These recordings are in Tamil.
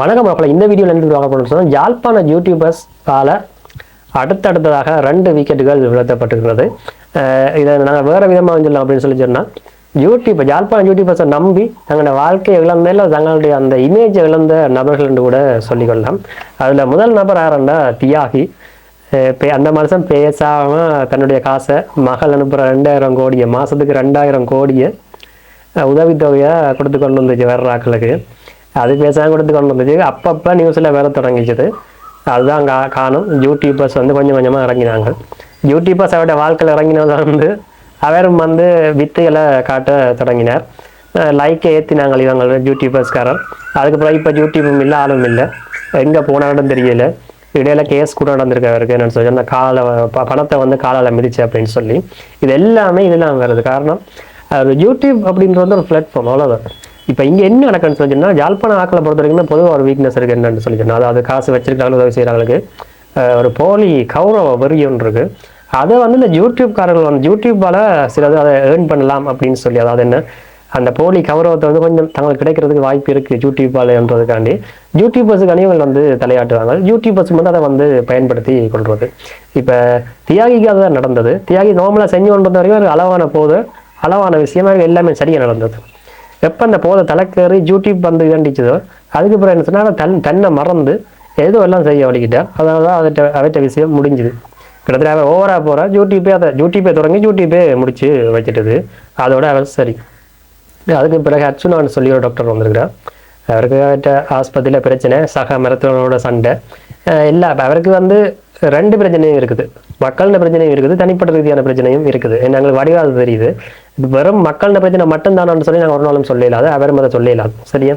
வணக்கம் மக்கள் இந்த வீடியோவில் என்ன பார்க்க போறோம்னு சொன்னால் யாழ்ப்பாண யூடியூபர்ஸ் கால அடுத்தடுத்ததாக ரெண்டு விக்கெட்டுகள் விழுத்தப்பட்டிருக்கிறது. இதை நாங்கள் வேறு விதமாக சொல்லலாம் அப்படின்னு சொல்லி சொன்னால் யூடியூப் யாழ்ப்பாண யூடியூபர்ஸை நம்பி தங்களுடைய வாழ்க்கையை இழந்த இல்லை தங்களுடைய அந்த இமேஜை இழந்த நபர்கள் என்று கூட சொல்லிக்கொள்ளலாம். அதில் முதல் நபர் யாருன்னா தியாகி. பே அந்த மனுஷன் பேசாமல் தன்னுடைய காசை மகள் அனுப்புகிற ரெண்டாயிரம் கோடியை மாதத்துக்கு ரெண்டாயிரம் கோடியை உதவித்தொகையாக கொடுத்து கொண்டு வந்துச்சு வேற ஆக்களுக்கு அது பேசாமல் கொடுத்து கொண்டு வந்துச்சு அப்பப்போ நியூஸில் வேற தொடங்கிச்சது அதுதான் கா காணும் யூடியூபர்ஸ் வந்து கொஞ்சம் கொஞ்சமாக இறங்கினாங்க யூடியூபர்ஸ் அவருடைய வாழ்க்கையில் இறங்கினதை வந்து அவரும் வந்து வித்தைகளை காட்ட தொடங்கினார் லைக்கை ஏற்றினாங்க இவங்க யூடியூபர்ஸ்காரர் அதுக்கப்புறம் இப்போ யூடியூபும் இல்லை ஆளும் இல்லை எங்கே போனாலும் தெரியல இடையில கேஸ் கூட நடந்திருக்கு அவருக்கு என்னன்னு சொல்லி அந்த காலை ப- பணத்தை வந்து காலால் மிதிச்சு அப்படின்னு சொல்லி இது எல்லாமே இதெல்லாம் வருது காரணம் அது யூடியூப் அப்படின்றது வந்து ஒரு பிளாட்ஃபார்ம் அவ்வளோதான் இப்போ இங்கே என்ன நடக்குன்னு சொல்லி சொன்னால் யாழ்ப்பாண ஆக்களை பொறுத்த வரைக்கும் பொதுவாக ஒரு வீக்னஸ் இருக்குது என்னன்னு சொல்லி சொன்னா. அதாவது காசு வச்சிருக்காங்க உதவி செய்கிறாங்களுக்கு ஒரு போலி கௌரவ வெறி ஒன்று இருக்குது அதை வந்து இந்த யூடியூப்காரர்கள் வந்து யூடியூப்பால் சிலது அதை ஏர்ன் பண்ணலாம் அப்படின்னு சொல்லி அதாவது என்ன அந்த போலி கௌரவத்தை வந்து கொஞ்சம் தங்களுக்கு கிடைக்கிறதுக்கு வாய்ப்பு இருக்குது யூடியூப்பாலன்றதுக்காண்டி யூடியூபர்ஸுக்கு இவங்க வந்து தலையாட்டுவாங்க. யூடியூபர்ஸ் வந்து அதை வந்து பயன்படுத்தி கொள்வது இப்போ தியாகிக்கு அதுதான் நடந்தது. தியாகி நார்மலாக செஞ்சு கொண்டு வந்த வரைக்கும் ஒரு அளவான போது அளவான விஷயமாக எல்லாமே சரியாக நடந்தது. எப்போ அந்த போதை தலைக்கேறி யூடியூப் வந்து கண்டிச்சதோ அதுக்கப்புறம் என்ன சொன்னால் தன் தன்னை மறந்து ஏதோ எல்லாம் செய்ய வலிக்கிட்டேன் அதனால தான் அதை அவர்கிட்ட விஷயம் முடிஞ்சுது. கிட்டத்தட்ட அவன் ஓவராக போகிறா யூடியூப்பே அதை யூடியூப்பே தொடங்கி யூடியூப்பே முடிச்சு வச்சுட்டது. அதோட அவர் சரி. அதுக்கு பிறகு அர்ச்சுனான்னு சொல்லி ஒரு டாக்டர் வந்திருக்கிறார். அவருக்கு அவர்கிட்ட ஆஸ்பத்திரியில் பிரச்சனை சக மருத்துவரோட சண்டை. இல்லை அவருக்கு வந்து ரெண்டு பிரச்சனையும் இருக்குது. மக்களின் பிரச்சனையும் இருக்குது தனிப்பட்ட ரீதியான பிரச்சனையும் இருக்குது. எங்களுக்கு வடிவாது தெரியுது. வெறும் மக்கள்ன பிரச்சனை மட்டும்தானு சொல்லி நாங்கள் ஒரு நாளும் சொல்லலாது அவரும் அதை சொல்லலாது. சரியா?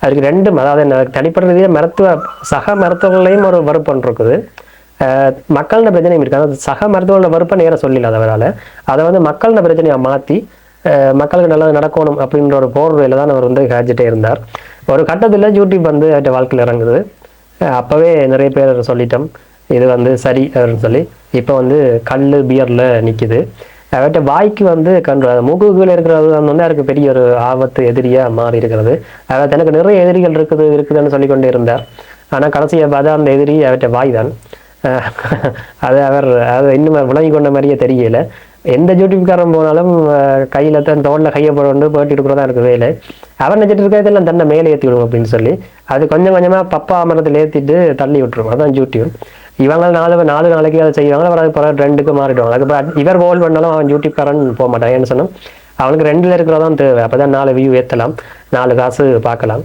அதுக்கு ரெண்டும் அதாவது என்ன தனிப்பட்ட ரீதியாக மருத்துவ சக மருத்துவர்களையும் ஒரு வெறுப்பன் இருக்குது. அஹ் மக்களோட பிரச்சனையும் இருக்குது. அதாவது சக மருத்துவர்களோட வெறுப்பை நேரம் சொல்லிடலாம் அவரால். அதை வந்து மக்களோட பிரச்சனையை மாற்றி மக்களுக்கு நல்லது நடக்கணும் அப்படின்ற ஒரு போர்வையில் தான் அவர் வந்து காய்ச்சிட்டே இருந்தார். ஒரு கட்டத்தில் யூடியூப் வந்து அவர்கிட்ட வாழ்க்கையில் இறங்குது. அப்போவே நிறைய பேர் சொல்லிட்டோம். இது வந்து சரி அப்படின்னு சொல்லி. இப்போ வந்து கல் பியரில் நிற்கிது அவர்கிட்ட வாய்க்கு வந்து கண்டு மூக்குக்குள்ள இருக்கிறது வந்து அவருக்கு பெரிய ஒரு ஆபத்து எதிரியாக மாறி இருக்கிறது. அவர் தனக்கு நிறைய எதிரிகள் இருக்குது இருக்குதுன்னு சொல்லி கொண்டே இருந்தார். ஆனால் கடைசியை பார்த்தா அந்த எதிரி அவர்கிட்ட வாய் தான். அது அவர் அது இன்னும் விளங்கி கொண்ட மாதிரியே தெரியல. எந்த ஜூட்டிக்காரன் போனாலும் கையில் தான் தோளில் கையை போட்டு போட்டு இருக்கிறதா இருக்கு வேலை அவர் நினச்சிட்டு இருக்கிறதெல்லாம் தன்னை மேலே ஏற்றி விடும் அப்படின்னு சொல்லி. அது கொஞ்சம் கொஞ்சமாக பப்பா மரத்தில் ஏற்றிட்டு தள்ளி விட்டுரும். அதான் யூடியூப் இவங்க நாலு நாலு நாளைக்கு அதை செய்வாங்க அப்புறம் பிறகு ரெண்டுக்கு மாறிடுவாங்க அதுக்கப்புறம் இவர் கோல் பண்ணாலும் அவன் யூடியூப்காரன் போக மாட்டான். ஏன்னு சொன்னா அவனுக்கு ரெண்டுல இருக்கிறதான் தேவை. அப்பதான் நாலு வியூ ஏற்றலாம் நாலு காசு பார்க்கலாம்.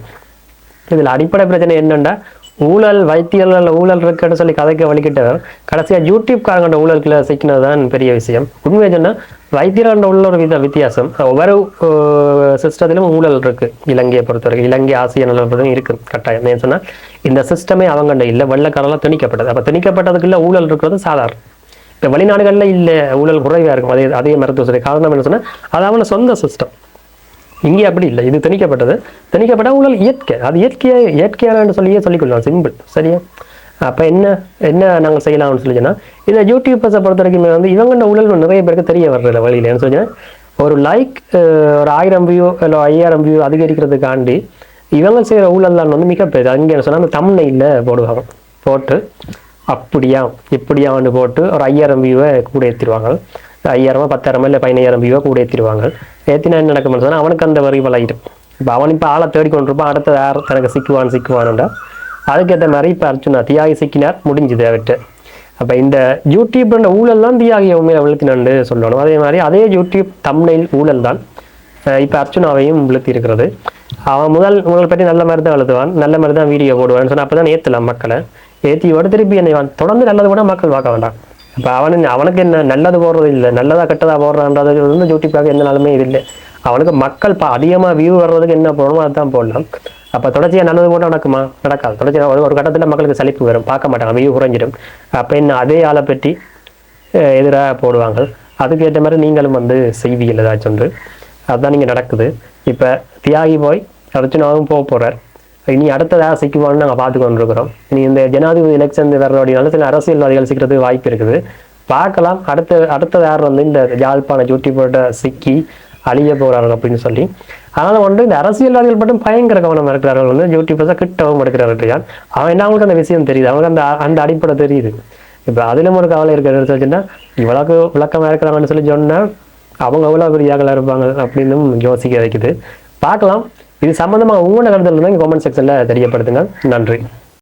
இதில் அடிப்படை பிரச்சனை என்னென்னா ஊழல் வைத்தியல் ஊழல் இருக்குன்னு சொல்லி கதைக்க வலிக்கிட்டவர் கடைசியாக யூடியூப்காரங்கள்ட்ட ஊழலுக்குள்ள சிக்கினது தான் பெரிய விஷயம். உண்மையை சொன்னால் வைத்தியர்கள்ட்ட உள்ள ஒரு வித வித்தியாசம். ஒவ்வொரு சிஸ்டத்திலும் ஊழல் இருக்கு. இலங்கையை பொறுத்தவரைக்கும் இலங்கை ஆசிய நிலவரம் இருக்கு. கட்டாயம். ஏன் சொன்னால் இந்த சிஸ்டமே அவங்கண்ட இல்லை. வெள்ளக்காரெல்லாம் திணிக்கப்பட்டது. அப்போ திணிக்கப்பட்டதுக்குள்ள ஊழல் இருக்கிறது சாதாரணம் இப்போ வெளிநாடுகளில் இல்லை. ஊழல் குறைவாக இருக்கும். அதே அதே மருத்துவ காரணம் என்ன சொன்னால் அது அவங்கள சொந்த சிஸ்டம் இங்கே அப்படி இல்லை. இது திணிக்கப்பட்டது. திணிக்கப்பட்ட ஊழல் இயற்கை. அது இயற்கையாக இயற்கையான சொல்லியே சொல்லிக்கொள்ளலாம். சிம்பிள் சரியா? அப்போ என்ன என்ன நாங்கள் செய்யலாம்னு சொல்லி இதை இந்த யூடியூபர்ஸை பொறுத்த வரைக்கும் வந்து இவங்கண்ட ஊழல் நிறைய பேருக்கு தெரிய வர்றதில்ல வழியில். என்ன சொல்லி ஒரு லைக் ஒரு ஆயிரம் வியூ இல்லை ஐயாயிரம் வியூ அதிகரிக்கிறதுக்காண்டி இவங்க செய்கிற ஊழல் தான் வந்து மிகப்பெரிய அங்கே என்ன சொன்னால் அந்த தமிழ்நெயில் போடுவாங்க. போட்டு அப்படியா இப்படியான்னு போட்டு ஒரு ஐயாயிரம் வியூவை கூட ஏற்றிடுவாங்க ஐயாயிரமா பத்தாயிரமா இல்லை பதினாயிரம் வியூவை கூட ஏற்றிடுவாங்க ஏற்றினா என்ன நடக்கும்னு சொன்னால் அவனுக்கு அந்த வரி வளையிடும் இப்போ அவன் இப்போ ஆளை தேடிக்கொண்டிருப்பான் அடுத்த யார் தனக்கு சிக்குவான் சிக்குவானுண்டா. அதுக்கேற்ற மாதிரி இப்போ அர்ச்சுனா தியாகி சிக்கினார் முடிஞ்சுது அவர்கிட்ட. அப்போ இந்த யூடியூப்ன்ற ஊழல் தான் தியாகியை உண்மையை விழுத்தினான்னு சொல்லணும். அதே மாதிரி அதே யூடியூப் தமிழில் ஊழல் தான் இப்போ அர்ச்சுனாவையும் விழுத்தி இருக்கிறது அவன் முதல் உங்களை பற்றி நல்ல மாதிரி தான் எழுதுவான் நல்ல மாதிரி தான் வீடியோ போடுவான்னு சொன்னால் அப்போ தான் ஏற்றலாம் மக்களை ஏற்றியோட திருப்பி என்னை தொடர்ந்து நல்லது கூட மக்கள் பார்க்க வேண்டாம். இப்போ அவனு அவனுக்கு என்ன நல்லது போடுறது இல்லை நல்லதா கெட்டதாக போடுறான்றது வந்து யூடியூப்காக எந்த நாளுமே இது இல்லை. அவனுக்கு மக்கள் பா அதிகமாக வியூ வர்றதுக்கு என்ன போடணுமோ அதுதான் போடலாம் அப்போ தொடர்ச்சியாக நல்லது கூட நடக்குமா? நடக்காது. தொடர்ச்சியாக ஒரு ஒரு கட்டத்தில் மக்களுக்கு சலிப்பு வரும். பார்க்க மாட்டாங்க. வியூ குறைஞ்சிடும். அப்போ என்ன அதே ஆளை பற்றி எதிராக போடுவாங்க. அதுக்கேற்ற மாதிரி நீங்களும் வந்து செய்வீர்கள் ஏதாச்சும் ஒன்று. அதுதான் நீங்கள் நடக்குது. இப்போ தியாகி போய் அர்ஜுனாவும் போக போகிறார் இனி அடுத்ததாக சிக்குவான்னு நாங்கள் பார்த்து கொண்டிருக்கிறோம் இனி இந்த ஜனாதிபதி எலெக்ஷன் வர்ற அப்படின்னால சில அரசியல்வாதிகள் சிக்கிறதுக்கு வாய்ப்பு இருக்குது. பார்க்கலாம். அடுத்த அடுத்த யார் வந்து இந்த யாழ்ப்பாண போட்ட சிக்கி அழிய போகிறார்கள் அப்படின்னு சொல்லி. அதனால் வந்து இந்த அரசியல்வாதிகள் மட்டும் பயங்கர கவனம் இருக்கிறார்கள் வந்து யூடியூபர்ஸாக கிட்டவும் எடுக்கிறார்கள் அவன் என்ன அவங்களுக்கு அந்த விஷயம் தெரியுது. அவங்களுக்கு அந்த அந்த அடிப்படை தெரியுது. இப்போ அதிலும் ஒரு கவலை இருக்கிறது. சொல்லிச்சுன்னா இவ்வளவு விளக்கமாக இருக்கிறாங்கன்னு சொல்லி சொன்னால் அவங்க எவ்வளோ பெரியாகலாம் இருப்பாங்க அப்படின்னு யோசிக்க வைக்குது. பார்க்கலாம். இது சம்மந்தமாக உங்களோட கருத்தில் இருந்தால் கமெண்ட் செக்ஷனில் தெரியப்படுத்துங்க. நன்றி.